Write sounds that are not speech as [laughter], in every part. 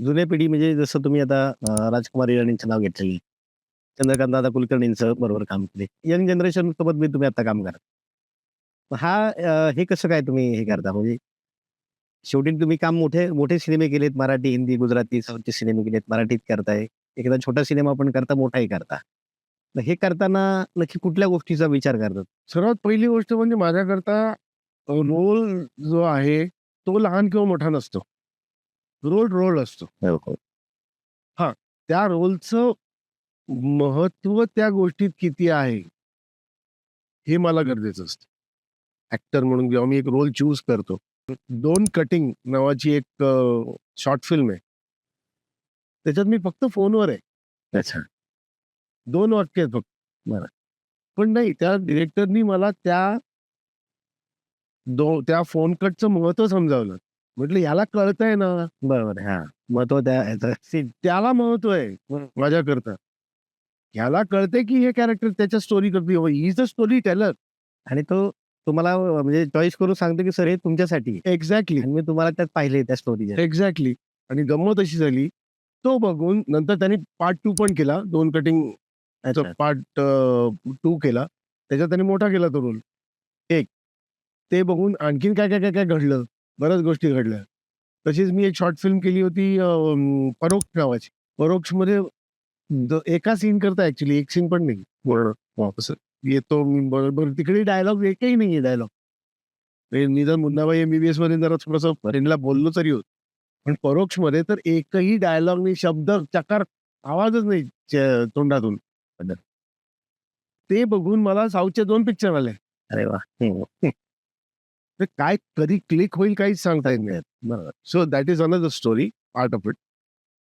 जुन्या पिढी म्हणजे जसं तुम्ही आता अ, राजकुमार इराणींचं नाव घेतलेलं आहे. चंद्रकांत दादा कुलकर्णींचं बरोबर काम केले. यंग जनरेशन सोबत मी तुम्ही आता काम करा. मग हा हे कसं काय तुम्ही हे करता म्हणजे शेवटी तुम्ही काम मोठे मोठे सिनेमे केलेत मराठी, हिंदी, गुजराती, साऊथचे सिनेमे केलेत, मराठीत करताय. एखादा छोटा सिनेमा पण करता, मोठाही करता. मग हे करताना नक्की कुठल्या गोष्टीचा विचार करतात? सर्वात पहिली गोष्ट म्हणजे माझ्याकरता रोल जो आहे तो लहान किंवा मोठा नसतो. रोल रोल असतो. हो, हो. हां, त्या रोलचं महत्त्व त्या गोष्टीत किती आहे? हे मला गरजेचं असतं. ॲक्टर म्हणून जेव्हा मी एक रोल चूज करतो. दोन कटिंग नावाची एक शॉर्ट फिल्म आहे. त्याच्यात मी फक्त फोनवर आहे. अच्छा. 2 वाक्य आहेत फक्त. बरं. पण नाही त्या डिरेक्टरनी मला त्या दो त्या फोन कटचं महत्त्व समजावलं. म्हटलं याला कळतंय ना. बरोबर. हां. त्या सी त्याला महत्त्व आहे माझ्याकरता. ह्याला कळतंय की हे कॅरेक्टर त्याच्या स्टोरी करते. He is a storyteller. आणि तो तुम्हाला अ, म्हणजे चॉईस करून सांगतो की सर हे तुमच्यासाठी आहे. एक्झॅक्टली. आणि मी तुम्हाला त्यात पाहिलंय त्या स्टोरीच्या. एक्झॅक्टली. आणि गंमत अशी झाली, तो बघून नंतर त्यांनी पार्ट 2 पण केला. 2 कटिंगचा अच्छा. पार्ट 2 केला. त्याच्यात त्यांनी मोठा केला तो रोल. एक. ते बघून आणखीन काय, काय, काय, काय घडलं. बऱ्याच गोष्टी घडल्या. तशीच मी एक शॉर्ट फिल्म केली होती परोक्ष नावाची. परोक्षमध्ये एका सीन करता ॲक्चुअली एक सीन पण नाही. असं येतो मी बरोबर तिकडे डायलॉग एकही नाहीये डायलॉग. म्हणजे मी जर मुन्नाबाई एम-बी-बी-एसमध्ये जरा थोडंसं फ्रेंडला बोललो तरी होतं. पण परोक्षमध्ये तर एकही डायलॉग नाही, शब्द, चकार, आवाजच नाही तोंडातून. ते बघून मला साऊथचे 2 पिक्चर आले. अरे वाह! ते काय कधी क्लिक होईल काहीच सांगता येत नाही. So that is another story part of it.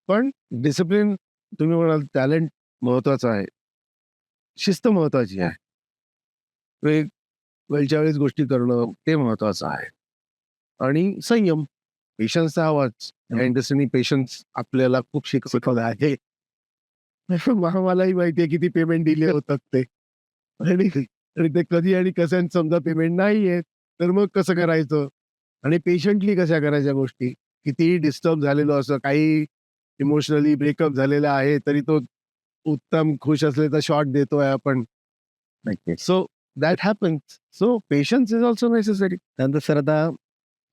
पण डिसिप्लिन तुम्ही म्हणाल टॅलेंट महत्त्वाचं आहे. शिस्त महत्त्वाची आहे. वेळ वेळच्या वेळेस गोष्टी करणं ते महत्त्वाचं आहे. आणि संयम. पेशन्स हवाच. या इंडस्ट्रीनी पेशन्स आपल्याला खूप शिकवलं आहे. [laughs] मला मलाही माहिती आहे किती पेमेंट डिले होतात ते. आणि ते कधी आणि कसं समजा पेमेंट नाही येत, तर मग कसं करायचं? आणि पेशंटली कशा करायच्या गोष्टी? कितीही डिस्टर्ब झालेलो असं काही इमोशनली ब्रेकअप झालेला आहे, तरी तो उत्तम खुश असलेला शॉट देतोय आपण. So that happens. So patience is also necessary. त्यानंतर सर आता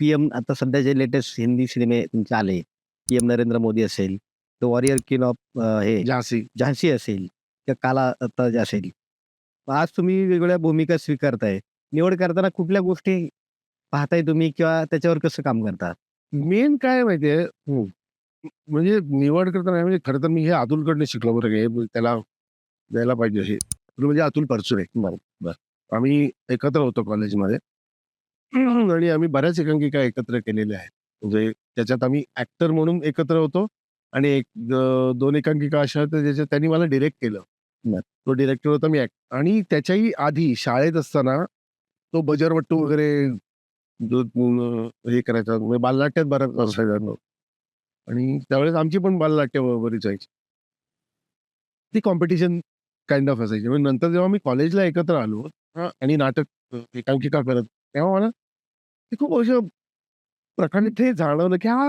पी-एम आता सध्या जे लेटेस्ट हिंदी सिनेमे तुमचे आले. पी-एम नरेंद्र मोदी असेल, द वॉरियर किंग ऑफ हे झांसी. झांसी असेल किंवा काला ताज असेल. आज तुम्ही वेगवेगळ्या भूमिका स्वीकारताय. निवड करताना कुठल्या गोष्टी पाहताय तुम्ही किंवा त्याच्यावर कसं काम करता? मेन काय आहे माहिती आहे? हं. म्हणजे निवड करताना म्हणजे खरं तर मी हे अतुलकडनं शिकलो बरं का. हे त्याला द्यायला पाहिजे हे. अतुल म्हणजे अतुल परचुरे. आम्ही एकत्र होतो कॉलेजमध्ये. आणि आम्ही बऱ्याच एकांकिका एकत्र केलेल्या आहेत. म्हणजे त्याच्यात आम्ही ॲक्टर म्हणून एकत्र होतो आणि एक 2 एकांकिका अशा होत्या ज्याच्यात त्यांनी मला डिरेक्ट केलं. बरं. तो डिरेक्टर होता, मी आणि त्याच्याही आधी शाळेत असताना तो बजरवट्टू वगैरे जो हे करायचा म्हणजे बालनाट्यात बराच असायचा तो. आणि त्यावेळेस आमची पण बालनाट्य बरीच व्हायची. ती कॉम्पिटिशन काइंड ऑफ असायची. म्हणजे नंतर जेव्हा मी कॉलेजला एकत्र आलो आणि नाटक एकांकिका करत तेव्हा मला ते खूप असं प्रकारे ते जाणवलं की हा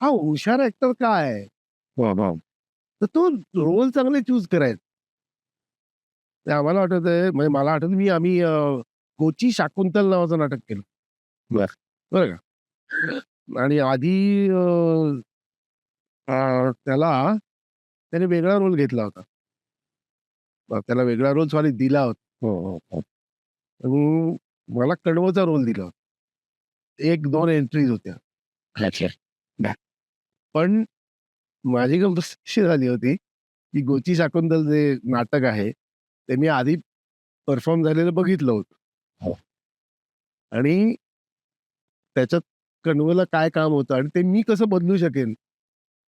हा हुशार ॲक्टर का आहे? हो, हो. तर तो रोल चांगले चूज करायचा. आम्हाला आठवतंय म्हणजे मला आठवतं मी आम्ही कोची शाकुंतल नावाचं नाटक केलं. बरं. बरं का. आणि आधी अ, अ, त्याला त्याने वेगळा रोल घेतला होता. त्याला वेगळा रोल सॉरी दिला होता. हो, हो, हो. आणि मला कडवचा रोल दिला होता. 1-2 एंट्रीज होत्या. अच्छा. पण माझी गंमत अशी झाली होती, की गोची शाकुंतल जे नाटक आहे, ते मी आधी परफॉर्म झालेलं बघितलं होतं. हो. आणि त्याच्यात कण्वला काय काम होतं आणि ते मी कसं बदलू शकेन,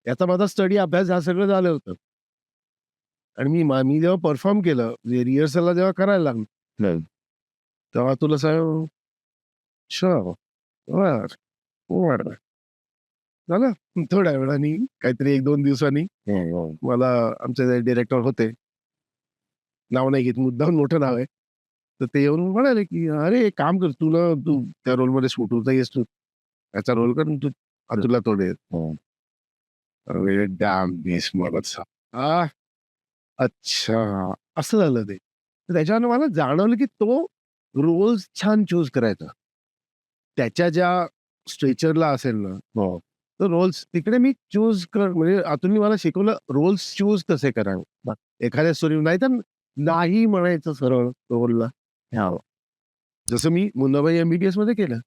याचा माझा स्टडी अभ्यास हा सगळं झालं होतं. आणि मी मा जेव्हा परफॉर्म केलं, म्हणजे रिहर्सलला जेव्हा करायला लागलो. तेव्हा तुला सांगू. झालं. थोड्या वेळाने काहीतरी 1-2 दिवसांनी हं, हो. मला आमचे डिरेक्टर होते. नाव नाही घेत मुद्दामून मोठं नाव आहे. तर ते येऊन म्हणाले, की "अरे एक काम कर तू ना तू त्या रोलमध्ये सूट होत नाहीयेस तू. त्याचा रोल कर तू अतुलला तो दे." हो. अरे डॅम आ अच्छा असं झालं ते. तर त्याच्यावर मला जाणवलं की तो रोल्स छान चूज करायचा. त्याच्या ज्या स्ट्रेचरला असेल ना हो. तर रोल्स तिकडे मी चूज कर म्हणजे अतुलनी मला शिकवलं रोल्स चूज कसे करावे. एखाद्या स्टोरी नाही तर नाही म्हणायचं सरळ रोलला हो. जसं मी मुन्नाबाई एमबीबीएसमध्ये केलं.